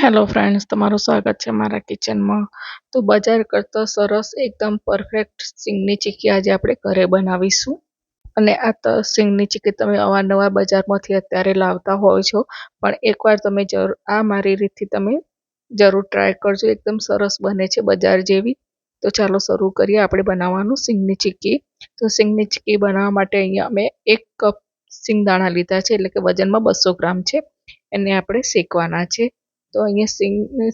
Hello friends તમારું સ્વાગત છે મારા કિચનમાં તો બજાર કરતાં સરસ એકદમ પરફેક્ટ સિંગની ચીકી આજે આપણે ઘરે બનાવીશું. અને આ તો સિંગની ચીકી તમે અવારનવાર બજારમાંથી અત્યારે લાવતા હોય છો, પણ એકવાર તમે જરૂર, આ મારી રીતથી તમે જરૂર ટ્રાય કરજો, એકદમ સરસ બને છે બજાર જેવી. તો ચાલો શરૂ કરીએ, આપણે બનાવવાનું સિંગની ચીક્કી તો સિંગની ચીક્કી બનાવવા માટે અહીંયા અમે એક કપ સિંગદાણા લીધા છે, એટલે કે વજનમાં બસો ગ્રામ છે. એને આપણે શેકવાના છે. તો અહીંયા સિંગને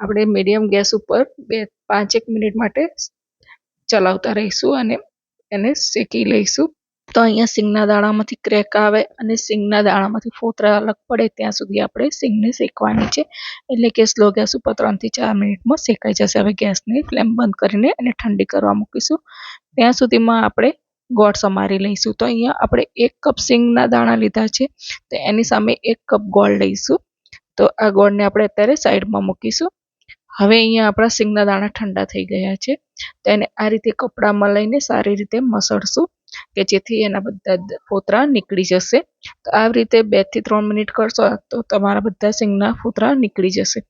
આપણે મીડિયમ ગેસ ઉપર બે પાંચેક મિનિટ માટે ચલાવતા રહીશું અને એને શેકી લઈશું. તો અહીંયા સિંગના દાણામાંથી ક્રેક આવે અને સિંગના દાણામાંથી ફોતરા અલગ પડે ત્યાં સુધી આપણે સિંગને શેકવાની છે. એટલે કે સ્લો ગેસ ઉપર ત્રણથી ચાર મિનિટમાં શેકાઈ જશે. હવે ગેસની ફ્લેમ બંધ કરીને એને ઠંડી કરવા મૂકીશું. ત્યાં સુધીમાં આપણે ગોળ સમારી લઈશું. તો અહીંયા આપણે એક કપ સિંગના દાણા લીધા છે. તો એની સામે એક કપ ગોળ લઈશું. તો આ ગોળને આપણે અત્યારે સાઈડમાં મૂકીશું. હવે અહીંયા આપણા સિંગના દાણા ઠંડા થઈ ગયા છે. તો એને આ રીતે કપડામાં લઈને સારી રીતે મસળશું કે જેથી એના બધા ફોતરા નીકળી જશે. તો આવી રીતે બેથી ત્રણ મિનિટ કરશો તો તમારા બધા સિંગના ફોતરા નીકળી જશે.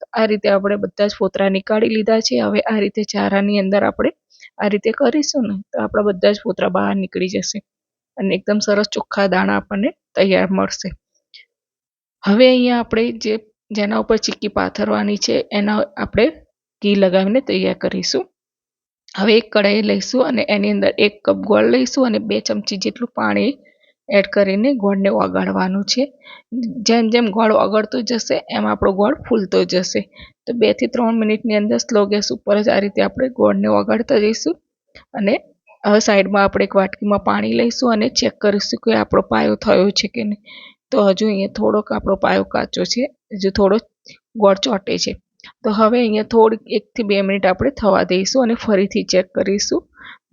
તો આ રીતે આપણે બધા જ ફોતરા નીકાળી લીધા છે. હવે આ રીતે ચારાની અંદર આપણે આ રીતે કરીશું ને તો આપણા બધા જ ફોતરા બહાર નીકળી જશે. અને એકદમ સરસ ચોખ્ખા દાણા આપણને તૈયાર મળશે. હવે અહીંયા આપણે જે જેના ઉપર ચીક્કી પાથરવાની છે, એના આપણે ઘી લગાવીને તૈયાર કરીશું. હવે એક કઢાઈ લઈશું અને એની અંદર એક કપ ગોળ લઈશું અને બે ચમચી જેટલું પાણી એડ કરીને ગોળને ઓગાળવાનું છે. જેમ જેમ ગોળ ઓગળતો જશે, એમ આપણો ગોળ ફૂલતો જશે. તો બેથી ત્રણ મિનિટની અંદર સ્લો ગેસ ઉપર જ આ રીતે આપણે ગોળને ઓગાળતા જઈશું. અને હવે સાઈડમાં આપણે એક વાટકીમાં પાણી લઈશું અને ચેક કરીશું કે આપણો પાયો થયો છે કે નહીં. તો હજુ અહીંયા થોડોક આપણો પાયો કાચો છે. હજુ થોડો ગોળ ચોટે છે. તો હવે અહીંયા થોડીક એકથી બે મિનિટ આપણે થવા દઈશું અને ફરીથી ચેક કરીશું.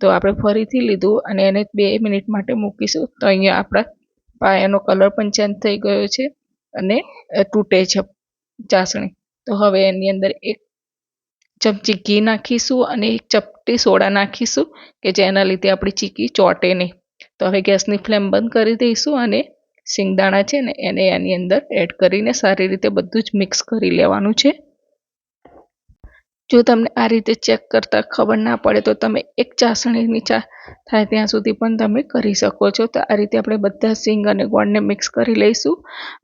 તો આપણે ફરીથી લીધું અને એને બે મિનિટ માટે મૂકીશું. તો અહીંયા આપણા પાયાનો કલર પણ ચેન્જ થઈ ગયો છે અને તૂટે છે ચાસણી. તો હવે એની અંદર એક ચમચી ઘી નાખીશું અને એક ચપટી સોડા નાખીશું કે જેના લીધે આપણી ચીકી ચોટે નહીં. તો હવે ગેસની ફ્લેમ બંધ કરી દઈશું અને સિંગદાણા છે ને, એને એની અંદર એડ કરીને સારી રીતે બધું જ મિક્સ કરી લેવાનું છે. જો તમને આ રીતે ચેક કરતાં ખબર ના પડે તો તમે એક ચાસણીની ચા થાય ત્યાં સુધી પણ તમે કરી શકો છો. તો આ રીતે આપણે બધા સિંગ અને ગોળને મિક્સ કરી લઈશું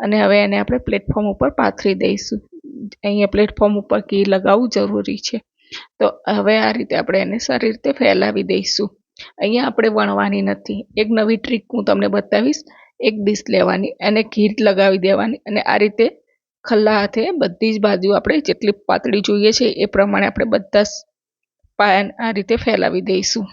અને હવે એને આપણે પ્લેટફોર્મ ઉપર પાથરી દઈશું. અહીંયા પ્લેટફોર્મ ઉપર ઘી લગાવવું જરૂરી છે. તો હવે આ રીતે આપણે એને સારી રીતે ફેલાવી દઈશું. અહીંયા આપણે વણવાની નથી. એક નવી ટ્રીક હું તમને બતાવીશ. એક ડીશ લેવાની એને ઘી લગાવી દેવાની અને આ રીતે ખલ્લા હાથે બધી જ બાજુ આપણે જેટલી પાતળી જોઈએ છે એ પ્રમાણે આપણે બધા પાયાને આ રીતે ફેલાવી દઈશું.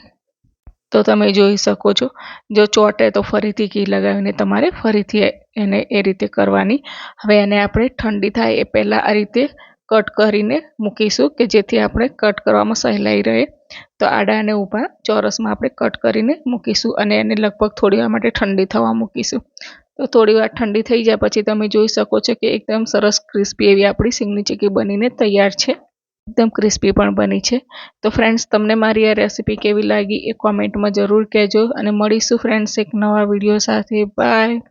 તો તમે જોઈ શકો છો, જો ચોટે તો ફરીથી ઘી લગાવીને તમારે ફરીથી એને એ રીતે કરવાની. હવે એને આપણે ઠંડી થાય એ પહેલાં આ રીતે કટ કરીને મૂકીશું કે જેથી આપણે કટ કરવામાં સહેલાઈ રહે. તો આડા અને ઊભા ચોરસમાં આપણે કટ કરીને મૂકીશું અને એને લગભગ થોડી વાર માટે ઠંડી થવા મૂકીશું. તો થોડી વાર ઠંડી થઈ જાય પછી તમે જોઈ શકો છો કે એકદમ સરસ ક્રિસ્પી એવી આપણી સિંગની ચીકી બનીને તૈયાર છે. એકદમ ક્રિસ્પી પણ બની છે. તો ફ્રેન્ડ્સ, તમને મારી આ રેસીપી કેવી લાગી એ કોમેન્ટમાં જરૂર કહેજો અને મળીશું ફ્રેન્ડ્સ એક નવા વીડિયો સાથે. બાય.